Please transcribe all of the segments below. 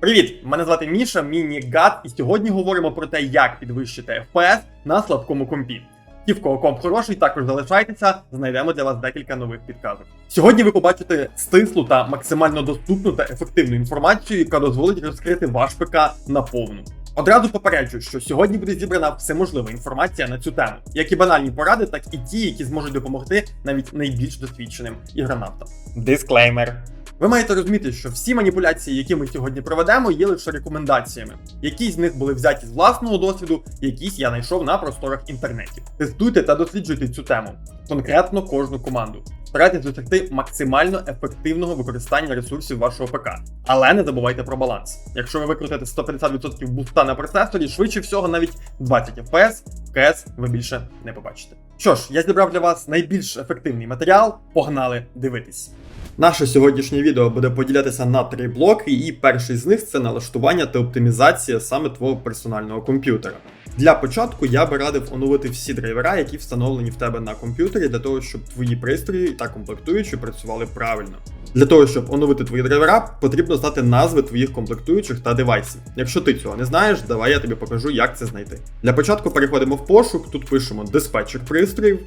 Привіт! Мене звати Міша, міні-гад, і сьогодні говоримо про те, як підвищити FPS на слабкому компі. Ті, в кого комп хороший, також залишайтеся, знайдемо для вас декілька нових підказок. Сьогодні ви побачите стислу та максимально доступну та ефективну інформацію, яка дозволить розкрити ваш ПК наповну. Одразу попереджу, що сьогодні буде зібрана всеможлива інформація на цю тему, як і банальні поради, так і ті, які зможуть допомогти навіть найбільш досвідченим ігронавтам. Дисклеймер. Ви маєте розуміти, що всі маніпуляції, які ми сьогодні проведемо, є лише рекомендаціями. Якісь з них були взяті з власного досвіду, якісь я знайшов на просторах інтернетів. Тестуйте та досліджуйте цю тему, конкретно кожну команду. Старайтесь досягти максимально ефективного використання ресурсів вашого ПК. Але не забувайте про баланс. Якщо ви викрутите 150% буста на процесорі, швидше всього навіть 20 FPS, КС ви більше не побачите. Що ж, я зібрав для вас найбільш ефективний матеріал. Погнали дивитись. Наше сьогоднішнє відео буде поділятися на три блоки, і перший з них це налаштування та оптимізація саме твого персонального комп'ютера. Для початку я би радив оновити всі драйвера, які встановлені в тебе на комп'ютері, для того, щоб твої пристрої та комплектуючі працювали правильно. Для того, щоб оновити твої драйвера, потрібно знати назви твоїх комплектуючих та девайсів. Якщо ти цього не знаєш, давай я тобі покажу, як це знайти. Для початку переходимо в пошук, тут пишемо диспетчер пристроїв,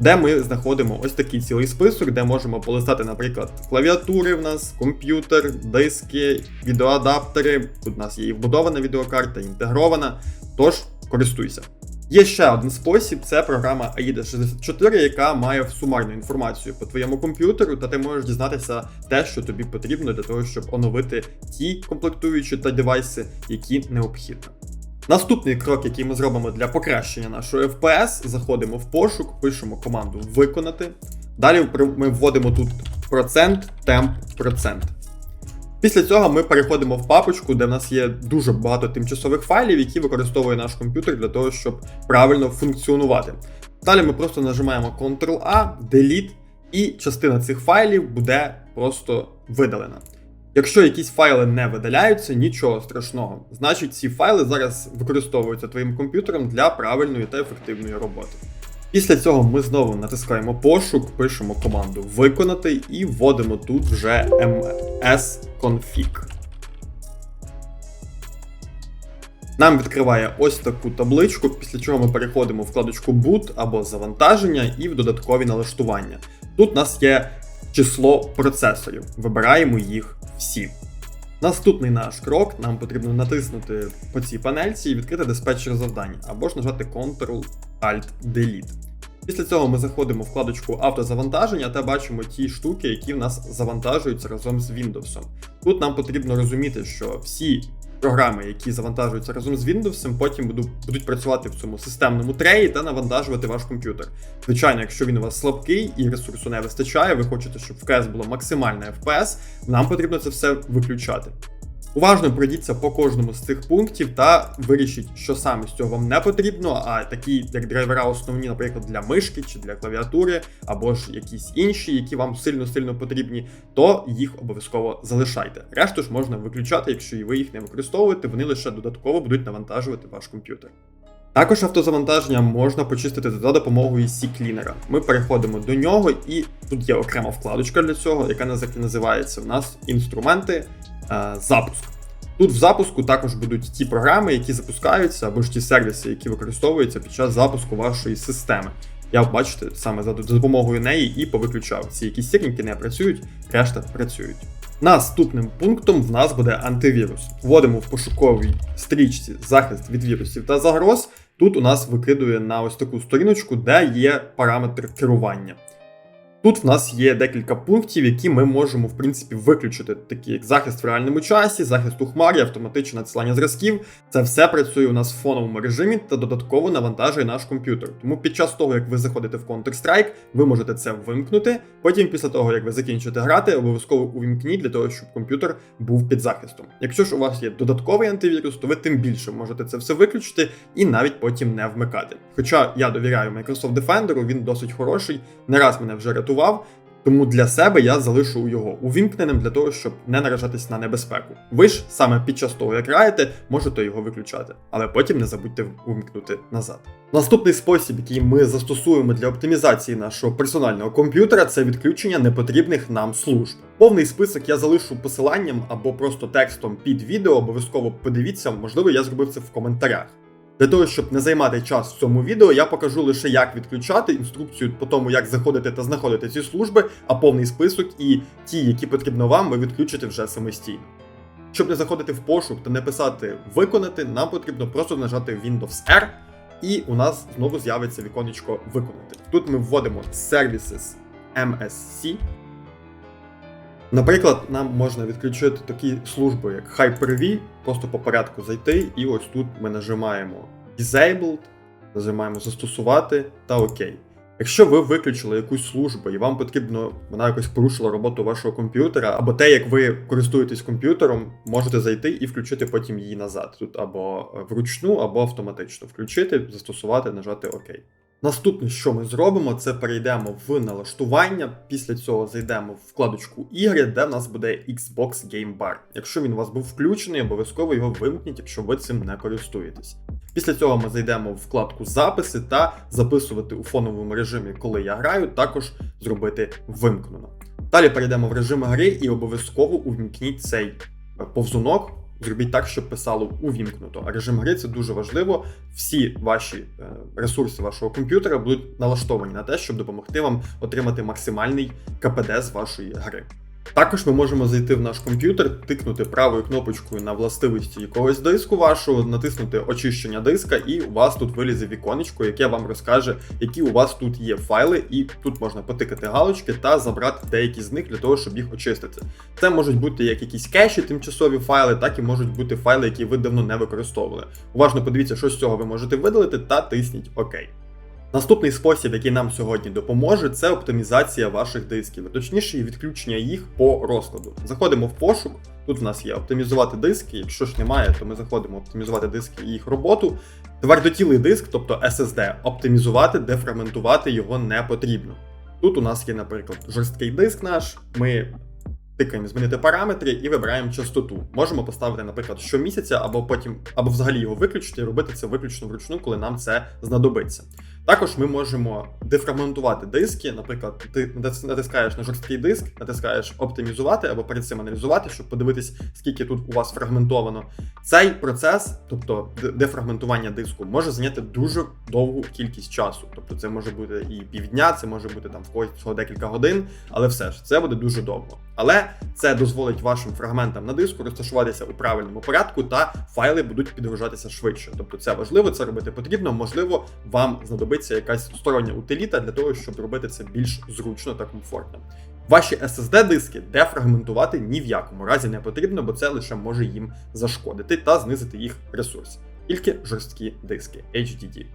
де ми знаходимо ось такий цілий список, де можемо полистати, наприклад, клавіатури в нас, комп'ютер, диски, відеоадаптери. Тут у нас є і вбудована відеокарта, інтегрована. Тож користуйся. Є ще один спосіб, це програма AIDA 64, яка має сумарну інформацію по твоєму комп'ютеру, та ти можеш дізнатися те, що тобі потрібно для того, щоб оновити ті комплектуючі та девайси, які необхідно. Наступний крок, який ми зробимо для покращення нашого FPS, заходимо в пошук, пишемо команду виконати. Далі ми вводимо тут процент, темп, процент. Після цього ми переходимо в папочку, де в нас є дуже багато тимчасових файлів, які використовує наш комп'ютер для того, щоб правильно функціонувати. Далі ми просто нажимаємо Ctrl-A, Delete, і частина цих файлів буде просто видалена. Якщо якісь файли не видаляються, нічого страшного. Значить, ці файли зараз використовуються твоїм комп'ютером для правильної та ефективної роботи. Після цього ми знову натискаємо пошук, пишемо команду виконати і вводимо тут вже msconfig. Нам відкриває ось таку табличку, після чого ми переходимо в вкладочку Boot або завантаження і в додаткові налаштування. Тут у нас є число процесорів, вибираємо їх всі. Наступний наш крок, нам потрібно натиснути по цій панельці і відкрити диспетчер завдань, або ж нажати Ctrl-Alt-Delete. Після цього ми заходимо в вкладочку автозавантаження та бачимо ті штуки, які в нас завантажуються разом з Windows. Тут нам потрібно розуміти, що всі програми, які завантажуються разом з Windows, потім будуть, працювати в цьому системному треї та навантажувати ваш комп'ютер. Звичайно, якщо він у вас слабкий і ресурсу не вистачає, ви хочете, щоб в КС було максимальне FPS, нам потрібно це все виключати. Уважно пройдіться по кожному з цих пунктів та вирішіть, що саме з цього вам не потрібно, а такі як драйвера основні, наприклад, для мишки чи для клавіатури, або ж якісь інші, які вам сильно-сильно потрібні, то їх обов'язково залишайте. Решту ж можна виключати, якщо і ви їх не використовуєте, вони лише додатково будуть навантажувати ваш комп'ютер. Також автозавантаження можна почистити за допомогою C-клінера. Ми переходимо до нього, і тут є окрема вкладочка для цього, яка називається в нас інструменти запуск. Тут в запуску також будуть ті програми, які запускаються, або ж ті сервіси, які використовуються під час запуску вашої системи. Я бачите, саме за допомогою неї і повиключав. Ці якісь сірники не працюють, решта працюють. Наступним пунктом в нас буде антивірус. Вводимо в пошуковій стрічці захист від вірусів та загроз. Тут у нас викидує на ось таку сторіночку, де є параметр керування. Тут в нас є декілька пунктів, які ми можемо, в принципі, виключити, такі як захист в реальному часі, захист у хмарі, автоматичне надсилання зразків. Це все працює у нас в фоновому режимі та додатково навантажує наш комп'ютер. Тому під час того, як ви заходите в Counter-Strike, ви можете це вимкнути. Потім, після того, як ви закінчите грати, обов'язково увімкніть для того, щоб комп'ютер був під захистом. Якщо ж у вас є додатковий антивірус, то ви тим більше можете це все виключити і навіть потім не вмикати. Хоча я довіряю Microsoft Defender, він досить хороший, не раз мене вже рятував. Тому для себе я залишу його увімкненим для того, щоб не наражатись на небезпеку. Ви ж саме під час того, як граєте, можете його виключати, але потім не забудьте увімкнути назад. Наступний спосіб, який ми застосуємо для оптимізації нашого персонального комп'ютера, це відключення непотрібних нам служб. Повний список я залишу посиланням або просто текстом під відео. Обов'язково подивіться, можливо, я зробив це в коментарях. Для того, щоб не займати час в цьому відео, я покажу лише як відключати інструкцію по тому, як заходити та знаходити ці служби, а повний список і ті, які потрібно вам, ви відключите вже самостійно. Щоб не заходити в пошук та не писати виконати, нам потрібно просто нажати Windows R, і у нас знову з'явиться віконечко Виконати. Тут ми вводимо Services MSC. Наприклад, нам можна відключити такі служби, як Hyper-V, просто по порядку зайти, і ось тут ми нажимаємо Disabled, нажимаємо Застосувати та ОК. Якщо ви виключили якусь службу і вам потрібно, вона якось порушила роботу вашого комп'ютера, або те, як ви користуєтесь комп'ютером, можете зайти і включити потім її назад. Тут або вручну, або автоматично включити, застосувати, нажати ОК. Наступне, що ми зробимо, це перейдемо в налаштування. Після цього зайдемо в вкладочку ігри, де в нас буде Xbox Game Bar. Якщо він у вас був включений, обов'язково його вимкніть, якщо ви цим не користуєтесь. Після цього ми зайдемо в вкладку записи та записувати у фоновому режимі, коли я граю, також зробити вимкнено. Далі перейдемо в режим гри і обов'язково увімкніть цей повзунок. Зробіть так, щоб писало увімкнуто. А режим гри це дуже важливо. Всі ваші е, ресурси вашого комп'ютера будуть налаштовані на те, щоб допомогти вам отримати максимальний КПД з вашої гри. Також ми можемо зайти в наш комп'ютер, тикнути правою кнопочкою на властивості якогось диску вашого, натиснути очищення диска, і у вас тут вилізе віконечко, яке вам розкаже, які у вас тут є файли, і тут можна потикати галочки та забрати деякі з них для того, щоб їх очистити. Це можуть бути як якісь кеші, тимчасові файли, так і можуть бути файли, які ви давно не використовували. Уважно подивіться, що з цього ви можете видалити, та тисніть ОК. Наступний спосіб, який нам сьогодні допоможе, це оптимізація ваших дисків, точніше, відключення їх по розкладу. Заходимо в пошук. Тут в нас є оптимізувати диски. Якщо ж немає, то ми заходимо оптимізувати диски і їх роботу. Твердотілий диск, тобто SSD, оптимізувати, дефрагментувати його не потрібно. Тут у нас є, наприклад, жорсткий диск наш. Ми тикаємо змінити параметри і вибираємо частоту. Можемо поставити, наприклад, щомісяця, або потім, або взагалі його виключити і робити це виключно вручну, коли нам це знадобиться. Також ми можемо дефрагментувати диски. Наприклад, ти натискаєш на жорсткий диск, натискаєш оптимізувати або перед цим аналізувати, щоб подивитись, скільки тут у вас фрагментовано. Цей процес, тобто дефрагментування диску, може зайняти дуже довгу кількість часу. Тобто, це може бути і півдня, це може бути там в когось декілька годин, але все ж це буде дуже довго. Але це дозволить вашим фрагментам на диску розташуватися у правильному порядку, та файли будуть підгружатися швидше. Тобто, це важливо, це робити потрібно. Можливо, вам знадобиться якась стороння утиліта для того, щоб робити це більш зручно та комфортно. Ваші SSD-диски дефрагментувати ні в якому разі не потрібно, бо це лише може їм зашкодити та знизити їх ресурс. Тільки жорсткі диски HDD.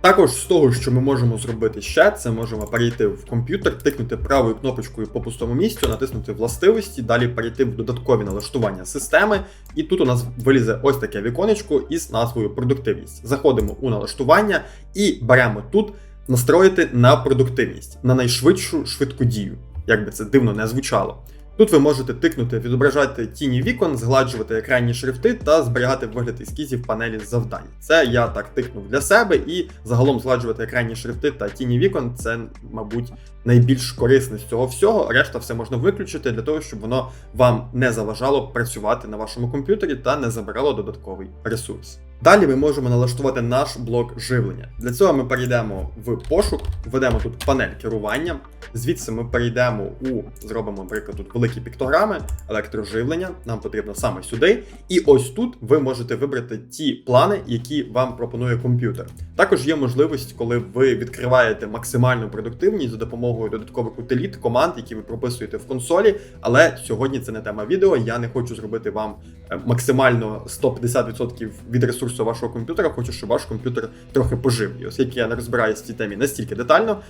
Також з того, що ми можемо зробити ще, це можемо перейти в комп'ютер, тикнути правою кнопочкою по пустому місцю, натиснути властивості, далі перейти в додаткові налаштування системи, і тут у нас вилізе ось таке віконечко із назвою продуктивність. Заходимо у налаштування і беремо тут настроїти на продуктивність, на найшвидшу швидку дію. Як би це дивно не звучало. Тут ви можете тикнути, відображати тіні вікон, згладжувати екранні шрифти та зберігати вигляд ескізів панелі завдань. Це я так тикнув для себе, і загалом згладжувати екранні шрифти та тіні вікон це, мабуть, найбільш корисне з цього всього. Решта все можна виключити для того, щоб воно вам не заважало працювати на вашому комп'ютері та не забирало додатковий ресурс. Далі ми можемо налаштувати наш блок живлення. Для цього ми перейдемо в пошук, введемо тут панель керування. Звідси ми перейдемо у, зробимо, наприклад, тут великі піктограми, електроживлення. Нам потрібно саме сюди. І ось тут ви можете вибрати ті плани, які вам пропонує комп'ютер. Також є можливість, коли ви відкриваєте максимальну продуктивність за допомогою додаткових утиліт, команд, які ви прописуєте в консолі. Але сьогодні це не тема відео. Я не хочу зробити вам е, максимально 150% від ресурсу вашого комп'ютера. Хочу, щоб ваш комп'ютер трохи пожив. І оскільки я не розбираюся в цій темі настільки детально,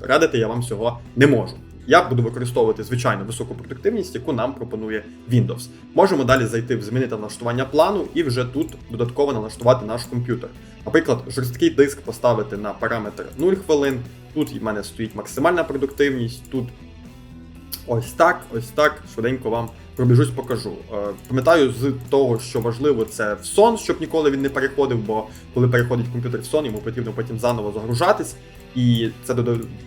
радити я вам цього не можу. Я буду використовувати звичайно високу продуктивність, яку нам пропонує Windows. Можемо далі зайти в змінити налаштування плану і вже тут додатково налаштувати наш комп'ютер. Наприклад, жорсткий диск поставити на параметр 0 хвилин. Тут в мене стоїть максимальна продуктивність, тут ось так, ось так, швиденько вам пробіжусь, покажу. Е, Пам'ятаю з того, що важливо це в сон, щоб ніколи він не переходив, бо коли переходить комп'ютер в сон, йому потрібно потім заново загружатись, і це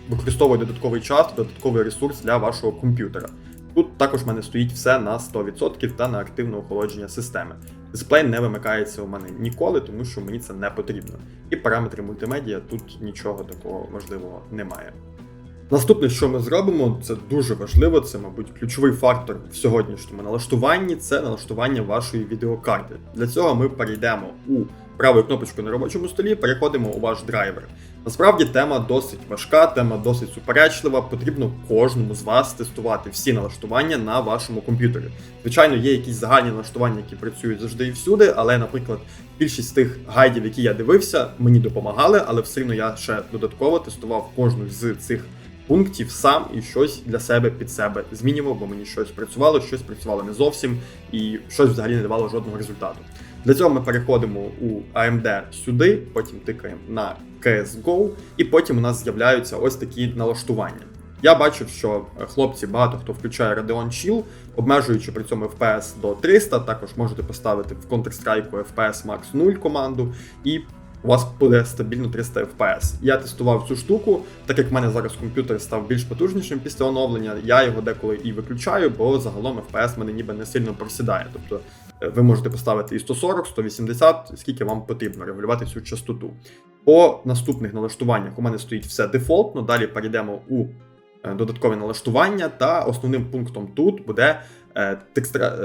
використовує додатковий час, додатковий ресурс для вашого комп'ютера. Тут також в мене стоїть все на 100% та на активне охолодження системи. Дисплей не вимикається у мене ніколи, тому що мені це не потрібно. І параметри мультимедіа тут нічого такого важливого немає. Наступне, що ми зробимо, це дуже важливо, це, мабуть, ключовий фактор в сьогоднішньому налаштуванні це налаштування вашої відеокарти. Для цього ми перейдемо у правою кнопочку на робочому столі, переходимо у ваш драйвер. Насправді тема досить важка, тема досить суперечлива. Потрібно кожному з вас тестувати всі налаштування на вашому комп'ютері. Звичайно, є якісь загальні налаштування, які працюють завжди і всюди, але, наприклад, більшість тих гайдів, які я дивився, мені допомагали, але все одно я ще додатково тестував кожну з цих пунктів сам і щось для себе під себе змінював, бо мені щось працювало, щось працювало не зовсім, і щось взагалі не давало жодного результату. Для цього ми переходимо у AMD сюди, потім тикаємо на CSGO, і потім у нас з'являються ось такі налаштування. Я бачив, що хлопці багато хто включає Radeon Chill, обмежуючи при цьому FPS до 300, також можете поставити в Counter-Strike FPS Max 0 команду, і у вас буде стабільно 300 FPS. Я тестував цю штуку, так як в мене зараз комп'ютер став більш потужнішим після оновлення, я його деколи і виключаю, бо загалом FPS мене ніби не сильно просідає. Тобто е, ви можете поставити і 140, 180, скільки вам потрібно регулювати цю частоту. По наступних налаштуваннях у мене стоїть все дефолтно. Далі перейдемо у е, додаткові налаштування, та основним пунктом тут буде е, текстра...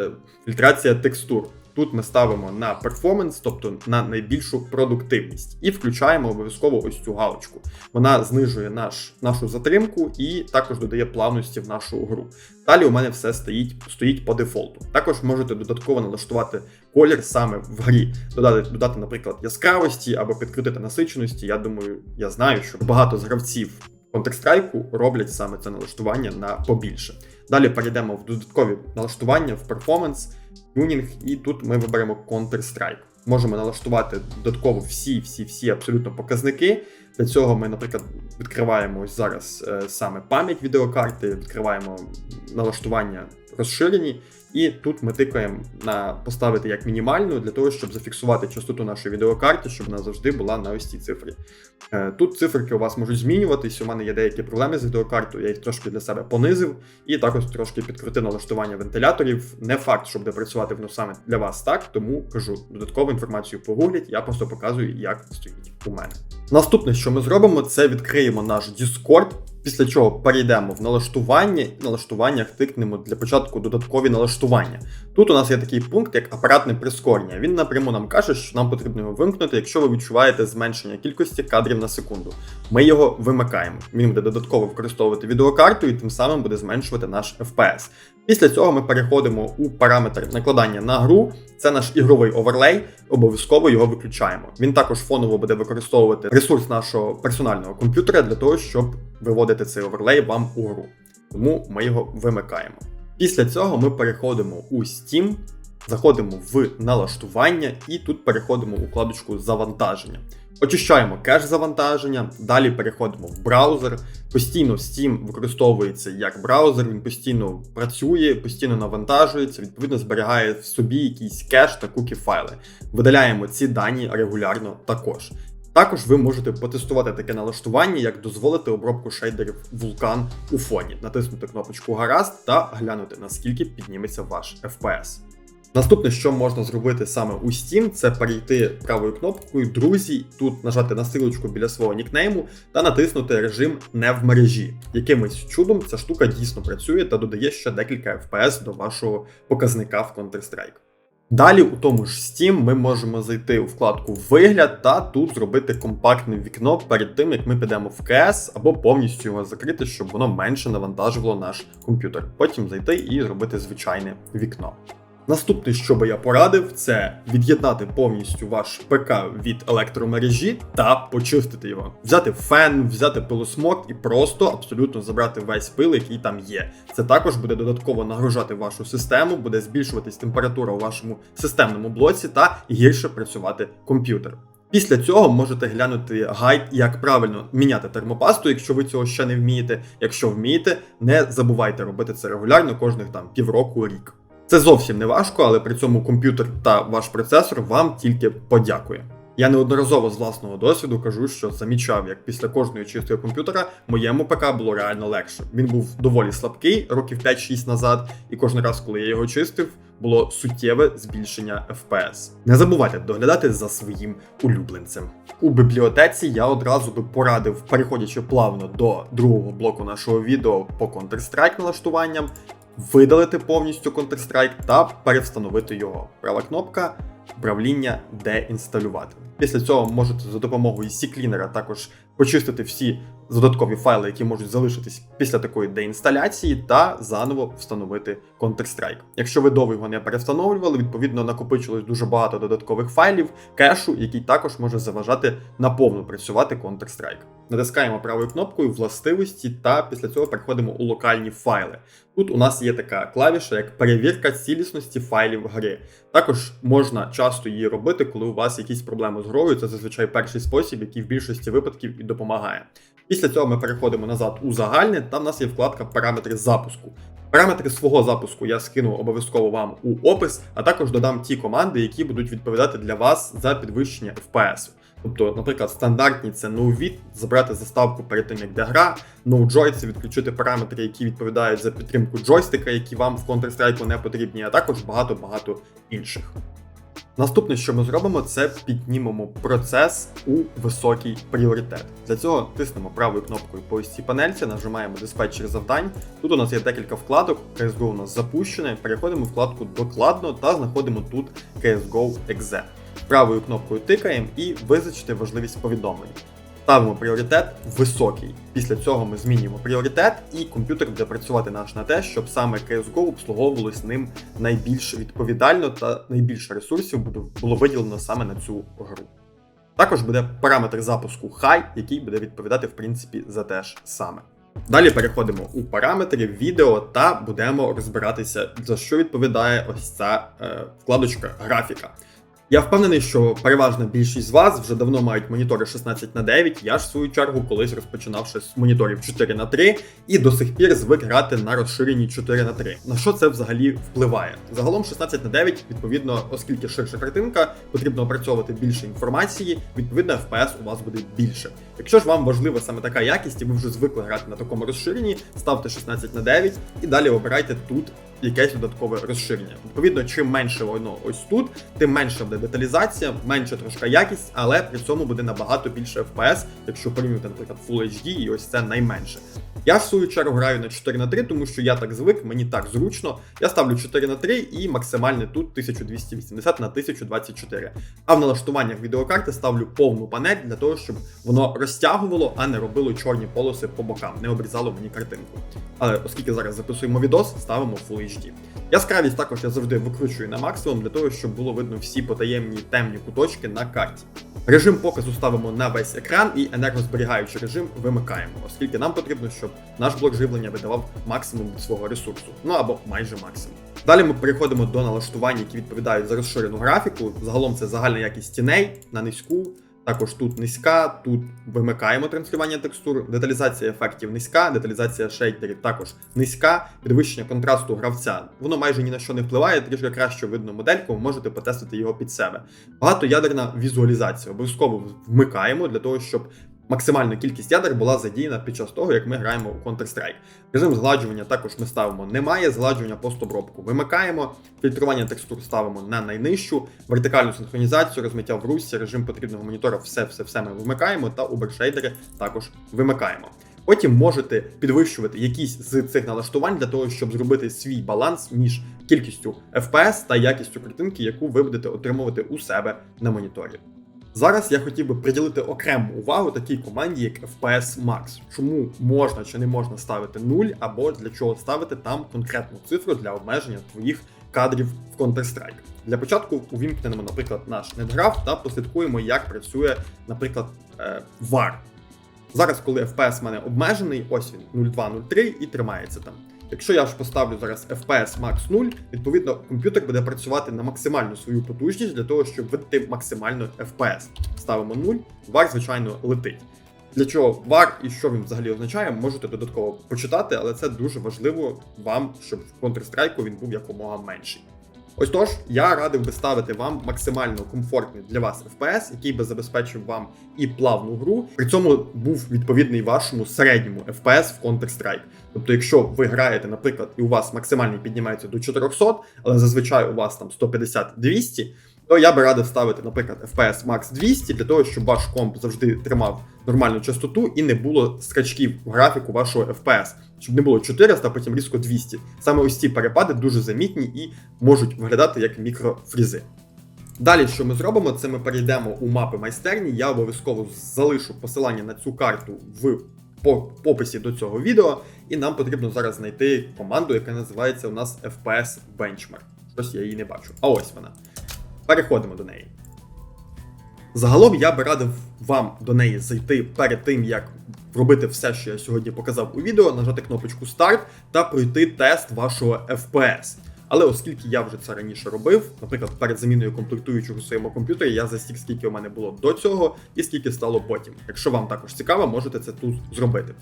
фільтрація текстур. Тут ми ставимо на перформанс, тобто на найбільшу продуктивність, і включаємо обов'язково ось цю галочку. Вона знижує наш, нашу затримку і також додає плавності в нашу гру. Далі у мене все стоїть, стоїть по дефолту. Також можете додатково налаштувати колір саме в грі, додати, додати, наприклад, яскравості або підкрутити насиченості. Я думаю, я знаю, що багато з гравців Counter-Strike роблять саме це налаштування на побільше. Далі перейдемо в додаткові налаштування, в перформанс, тюнінг, і тут ми виберемо Counter-Strike. Можемо налаштувати додатково всі-всі-всі абсолютно показники. Для цього ми, наприклад, відкриваємо ось зараз е, саме пам'ять відеокарти, відкриваємо налаштування розширені, і тут ми тикаємо на поставити як мінімальну для того, щоб зафіксувати частоту нашої відеокарти, щоб вона завжди була на ось цій цифрі. Е, Тут циферки у вас можуть змінюватись. У мене є деякі проблеми з відеокартою, я їх трошки для себе понизив, і також трошки підкрутив налаштування вентиляторів. Не факт, що буде працювати воно саме для вас так, тому кажу додаткову інформацію погугліть, я просто показую, як стоїть у мене. Наступне, що ми зробимо, це відкриємо наш Discord. Після чого перейдемо в налаштування, і в налаштуваннях для початку додаткові налаштування. Тут у нас є такий пункт, як апаратне прискорення. Він напряму нам каже, що нам потрібно його вимкнути, якщо ви відчуваєте зменшення кількості кадрів на секунду. Ми його вимикаємо. Він буде додатково використовувати відеокарту і тим самим буде зменшувати наш FPS. Після цього ми переходимо у параметр накладання на гру. Це наш ігровий оверлей. Обов'язково його виключаємо. Він також фоново буде використовувати ресурс нашого персонального комп'ютера для того, щоб виводити цей оверлей вам у гру. Тому ми його вимикаємо. Після цього ми переходимо у Steam, заходимо в налаштування і тут переходимо у вкладочку завантаження. Очищаємо кеш завантаження, далі переходимо в браузер. Постійно Steam використовується як браузер, він постійно працює, постійно навантажується, відповідно зберігає в собі якийсь кеш та кукі файли. Видаляємо ці дані регулярно також. Також ви можете потестувати таке налаштування, як дозволити обробку шейдерів вулкан у фоні, натиснути кнопочку Гаразд та глянути, наскільки підніметься ваш FPS. Наступне, що можна зробити саме у Steam, це перейти правою кнопкою Друзі, тут нажати на стрілочку біля свого нікнейму та натиснути режим не в мережі. Якимось чудом ця штука дійсно працює та додає ще декілька FPS до вашого показника в Counter-Strike. Далі у тому ж Steam ми можемо зайти у вкладку Вигляд та тут зробити компактне вікно перед тим, як ми підемо в CS, або повністю його закрити, щоб воно менше навантажувало наш комп'ютер. Потім зайти і зробити звичайне вікно. Наступне, що би я порадив, це від'єднати повністю ваш ПК від електромережі та почистити його. Взяти фен, взяти пилосмок і просто абсолютно забрати весь пил, який там є. Це також буде додатково нагружати вашу систему, буде збільшуватись температура у вашому системному блоці та гірше працювати комп'ютер. Після цього можете глянути гайд, як правильно міняти термопасту, якщо ви цього ще не вмієте. Якщо вмієте, не забувайте робити це регулярно кожних там півроку рік. Це зовсім не важко, але при цьому комп'ютер та ваш процесор вам тільки подякує. Я неодноразово з власного досвіду кажу, що замічав, як після кожної чистки комп'ютера моєму ПК було реально легше. Він був доволі слабкий років 5-6 назад, і кожен раз, коли я його чистив, було суттєве збільшення FPS. Не забувайте доглядати за своїм улюбленцем. У бібліотеці я одразу би порадив, переходячи плавно до другого блоку нашого відео по Counter-Strike налаштуванням, видалити повністю Counter-Strike та перевстановити його. Права кнопка управління деінсталювати. Після цього можете за допомогою C-Cleaner також почистити всі додаткові файли, які можуть залишитись після такої деінсталяції, та заново встановити Counter-Strike. Якщо ви довго не перевстановлювали, відповідно накопичилось дуже багато додаткових файлів, кешу, який також може заважати наповну працювати Counter-Strike. Натискаємо правою кнопкою властивості, та після цього переходимо у локальні файли. Тут у нас є така клавіша, як перевірка цілісності файлів гри. Також можна часто її робити, коли у вас якісь проблеми з грою. Це зазвичай перший спосіб, який в більшості випадків і допомагає. Після цього ми переходимо назад у загальне, там в нас є вкладка параметри запуску. Параметри свого запуску я скину обов'язково вам у опис, а також додам ті команди, які будуть відповідати для вас за підвищення FPS. Тобто, наприклад, стандартні це NoVid, забрати заставку перед тим, як йде гра, NoJoy це відключити параметри, які відповідають за підтримку джойстика, які вам в Counter-Strike не потрібні, а також багато-багато інших. Наступне, що ми зробимо, це піднімемо процес у високий пріоритет. Для цього тиснемо правою кнопкою по ось панельці, нажимаємо диспетчер завдань. Тут у нас є декілька вкладок, CSGO у нас запущене. Переходимо в вкладку Докладно та знаходимо тут CSGO Exe. Правою кнопкою тикаємо і визначити важливість повідомлень. Ставимо пріоритет високий. Після цього ми змінюємо пріоритет, і комп'ютер буде працювати наш на те, щоб саме CSGO обслуговувалось ним найбільш відповідально та найбільше ресурсів було виділено саме на цю гру. Також буде параметр запуску High, який буде відповідати в принципі за те ж саме. Далі переходимо у параметри відео та будемо розбиратися, за що відповідає ось ця е, вкладочка графіка. Я впевнений, що переважна більшість з вас вже давно мають монітори 16 на 9. Я ж в свою чергу колись розпочинавши з моніторів 4 на 3 і до сих пір звик грати на розширенні 4 на 3. На що це взагалі впливає? Загалом 16 на 9, відповідно, оскільки ширша картинка, потрібно опрацьовувати більше інформації, відповідно, FPS у вас буде більше. Якщо ж вам важлива саме така якість, і ви вже звикли грати на такому розширенні, ставте 16 на 9 і далі обирайте тут якесь додаткове розширення. Відповідно, чим менше воно ось тут, тим менша буде деталізація, менша трошка якість, але при цьому буде набагато більше FPS, якщо порівнювати, наприклад, Full HD, і ось це найменше. Я в свою чергу граю на 4 на 3, тому що я так звик, мені так зручно. Я ставлю 4 на 3 і максимальне тут 1280 на 1024. А в налаштуваннях відеокарти ставлю повну панель для того, щоб воно розтягувало, а не робило чорні полоси по бокам, не обрізало мені картинку. Але оскільки зараз записуємо відос, ставимо Full HD. Яскравість також я завжди викручую на максимум для того, щоб було видно всі потаємні темні куточки на карті. Режим показу ставимо на весь екран і енергозберігаючий режим вимикаємо, оскільки нам потрібно, щоб наш блок живлення видавав максимум свого ресурсу, ну або майже максимум. Далі ми переходимо до налаштувань, які відповідають за розширену графіку. Загалом це загальна якість тіней на низьку. Також тут низька, тут вимикаємо транслювання текстур, деталізація ефектів низька, деталізація шейдерів також низька, підвищення контрасту гравця. Воно майже ні на що не впливає, трішки краще видно модельку, ви можете потестити його під себе. Багатоядерна візуалізація. Обов'язково вмикаємо для того, щоб максимальна кількість ядер була задіяна під час того, як ми граємо у Counter-Strike. Режим згладжування також ми ставимо немає, згладжування постобробку вимикаємо, фільтрування текстур ставимо на найнижчу, вертикальну синхронізацію, розмиття в русі, режим потрібного монітора, все, все, все ми вимикаємо, та убершейдери також вимикаємо. Потім можете підвищувати якісь з цих налаштувань для того, щоб зробити свій баланс між кількістю FPS та якістю картинки, яку ви будете отримувати у себе на моніторі. Зараз я хотів би приділити окрему увагу такій команді, як FPS Max. Чому можна чи не можна ставити 0, або для чого ставити там конкретну цифру для обмеження твоїх кадрів в Counter-Strike. Для початку увімкнемо, наприклад, наш NetGraph та послідкуємо, як працює, наприклад, е, VAR. Зараз, коли FPS в мене обмежений, ось він 0,2-0,3 і тримається там. Якщо я ж поставлю зараз FPS Max 0, відповідно комп'ютер буде працювати на максимальну свою потужність для того, щоб видати максимально FPS. Ставимо 0, вар, звичайно, летить. Для чого вар і що він взагалі означає, можете додатково почитати, але це дуже важливо вам, щоб в Counter-Strike він був якомога менший. Ось тож, я радив би ставити вам максимально комфортний для вас FPS, який би забезпечив вам і плавну гру, при цьому був відповідний вашому середньому FPS в Counter-Strike. Тобто, якщо ви граєте, наприклад, і у вас максимальний піднімається до 400, але зазвичай у вас там 150-200, то я би радив ставити, наприклад, FPS Max 200 для того, щоб ваш комп завжди тримав нормальну частоту і не було скачків в графіку вашого FPS, щоб не було 400, а потім різко 200. Саме ось ці перепади дуже замітні і можуть виглядати як мікрофрізи. Далі, що ми зробимо, це ми перейдемо у мапи майстерні. Я обов'язково залишу посилання на цю карту в описі до цього відео, і нам потрібно зараз знайти команду, яка називається у нас FPS Benchmark. Щось я її не бачу. А ось вона. Переходимо до неї. Загалом я би радив вам до неї зайти перед тим, як робити все, що я сьогодні показав у відео, нажати кнопочку Старт та пройти тест вашого FPS. Але оскільки я вже це раніше робив, наприклад, перед заміною комплектуючого у своєму комп'ютері, я засік, скільки у мене було до цього і скільки стало потім. Якщо вам також цікаво, можете це тут зробити.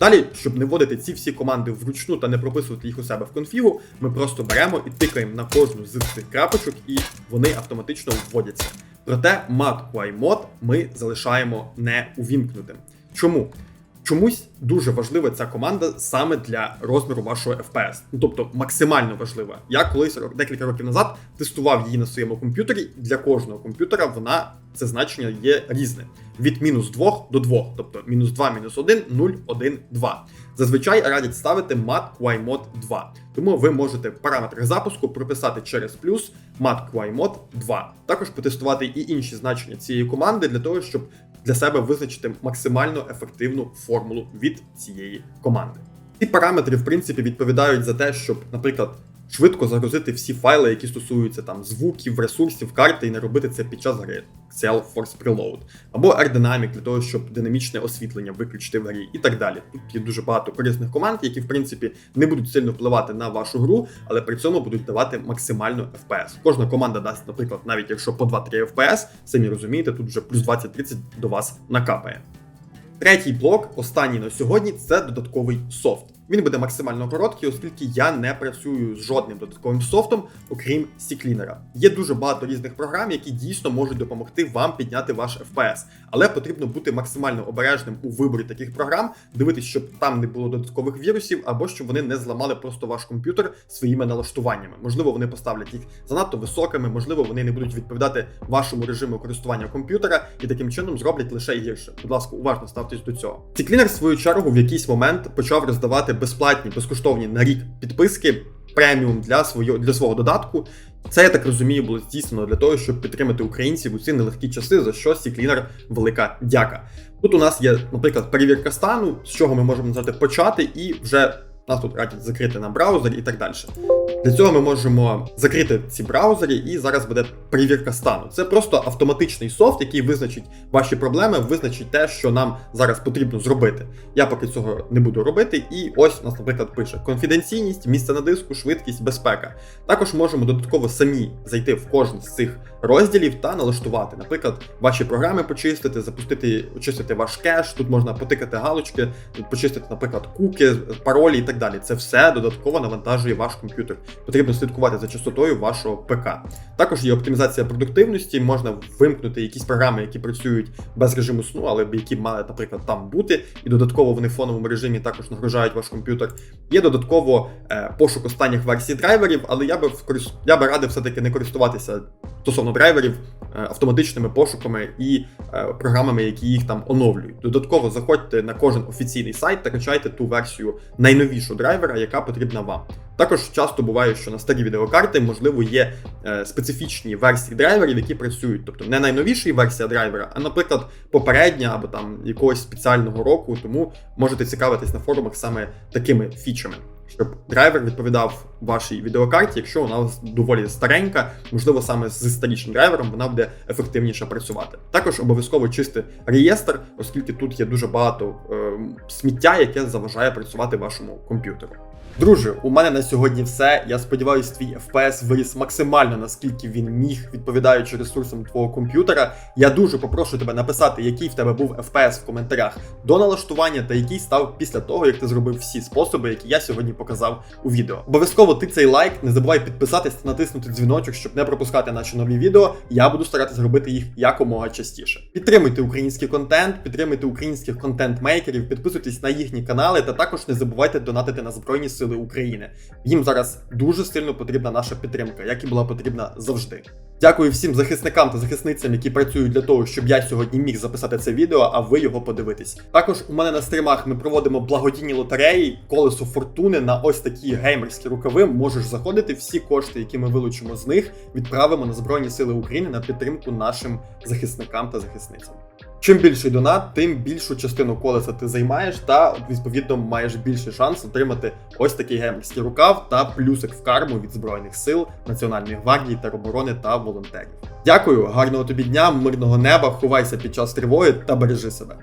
Далі, щоб не вводити ці всі команди вручну та не прописувати їх у себе в конфігу, ми просто беремо і тикаємо на кожну з цих крапочок, і вони автоматично вводяться. Проте MatQI-Mod ми залишаємо не увімкнутим. Чому? Чомусь дуже важлива ця команда саме для розміру вашого FPS. Ну тобто максимально важлива. Я колись декілька років назад тестував її на своєму комп'ютері. Для кожного комп'ютера вона це значення є різне. Від мінус 2 до 2, тобто мінус 2, мінус 1, 0, 1, 2. Зазвичай радять ставити MatQI-Mod 2. Тому ви можете в параметрах запуску прописати через плюс MatQI-Mod 2. Також потестувати і інші значення цієї команди для того, щоб для себе визначити максимально ефективну формулу від цієї команди. Ці параметри, в принципі, відповідають за те, щоб, наприклад, швидко загрузити всі файли, які стосуються там звуків, ресурсів, карти, і не робити це під час гри. Cell Force Preload. Або AirDynamic для того, щоб динамічне освітлення виключити в грі, і так далі. Тут є дуже багато корисних команд, які, в принципі, не будуть сильно впливати на вашу гру, але при цьому будуть давати максимально FPS. Кожна команда дасть, наприклад, навіть якщо по 2-3 FPS, самі розумієте, тут вже плюс 20-30 до вас накапає. Третій блок, останній на сьогодні, це додатковий софт. Він буде максимально короткий, оскільки я не працюю з жодним додатковим софтом, окрім CCleaner. Є дуже багато різних програм, які дійсно можуть допомогти вам підняти ваш FPS. Але потрібно бути максимально обережним у виборі таких програм, дивитися, щоб там не було додаткових вірусів, або щоб вони не зламали просто ваш комп'ютер своїми налаштуваннями. Можливо, вони поставлять їх занадто високими, можливо, вони не будуть відповідати вашому режиму користування комп'ютера і таким чином зроблять лише гірше. Будь ласка, уважно ставтесь до цього. CCleaner, в свою чергу, в якийсь момент почав роздавати безплатні, безкоштовні на рік підписки преміум для свого, для свого додатку. Це, я так розумію, було здійснено для того, щоб підтримати українців у ці нелегкі часи, за що Сіклінер велика дяка. Тут у нас є, наприклад, перевірка стану, з чого ми можемо почати, і вже нас тут радять закрити на браузері і так далі. Для цього ми можемо закрити ці браузери, і зараз буде перевірка стану. Це просто автоматичний софт, який визначить ваші проблеми, визначить те, що нам зараз потрібно зробити. Я поки цього не буду робити, і ось у нас, наприклад, пише конфіденційність, місце на диску, швидкість, безпека. Також можемо додатково самі зайти в кожен з цих розділів та налаштувати, наприклад, ваші програми почистити, запустити, очистити ваш кеш. Тут можна потикати галочки, почистити, наприклад, куки, паролі і так далі. Це все додатково навантажує ваш комп'ютер. Потрібно слідкувати за частотою вашого ПК. Також є оптимізація продуктивності, можна вимкнути якісь програми, які працюють без режиму сну, але які мали, наприклад, там бути, і додатково вони в фоновому режимі також нагружають ваш комп'ютер. Є додатково е, пошук останніх версій драйверів, але я би вкорис- я би радив все-таки не користуватися стосовно драйверів е, автоматичними пошуками і е, програмами, які їх там оновлюють. Додатково заходьте на кожен офіційний сайт та качайте ту версію найновішу драйвера, яка потрібна вам. Також часто буває, що на старі відеокарти, можливо, є е, специфічні версії драйверів, які працюють, тобто не найновіша версія драйвера, а, наприклад, попередня або там якогось спеціального року. Тому можете цікавитись на форумах саме такими фічами. Щоб драйвер відповідав вашій відеокарті, якщо вона доволі старенька, можливо, саме з старішим драйвером вона буде ефективніше працювати. Також обов'язково чисти реєстр, оскільки тут є дуже багато е, сміття, яке заважає працювати вашому комп'ютеру. Друже, у мене на сьогодні все. Я сподіваюся, твій FPS виріс максимально наскільки він міг, відповідаючи ресурсам твого комп'ютера. Я дуже попрошу тебе написати, який в тебе був FPS в коментарях до налаштування та який став після того, як ти зробив всі способи, які я сьогодні показав у відео. Обов'язково ти цей лайк, не забувай підписатись та натиснути дзвіночок, щоб не пропускати наші нові відео. Я буду старатися робити їх якомога частіше. Підтримуйте український контент, підтримуйте українських контент-мейкерів, підписуйтесь на їхні канали та також не забувайте донатити на Збройні Сили України. Їм зараз дуже сильно потрібна наша підтримка, як і була потрібна завжди. Дякую всім захисникам та захисницям, які працюють для того, щоб я сьогодні міг записати це відео, а ви його подивитесь. Також у мене на стрімах ми проводимо благодійні лотереї, колесо фортуни на ось такі геймерські рукави. Можеш заходити. Всі кошти, які ми вилучимо з них, відправимо на Збройні Сили України на підтримку нашим захисникам та захисницям. Чим більший донат, тим більшу частину колеса ти займаєш, та відповідно маєш більший шанс отримати ось такий геймерський рукав та плюсик в карму від Збройних сил, Національної гвардії, тероборони та волонтерів. Дякую, гарного тобі дня, мирного неба, ховайся під час тривоги та бережи себе.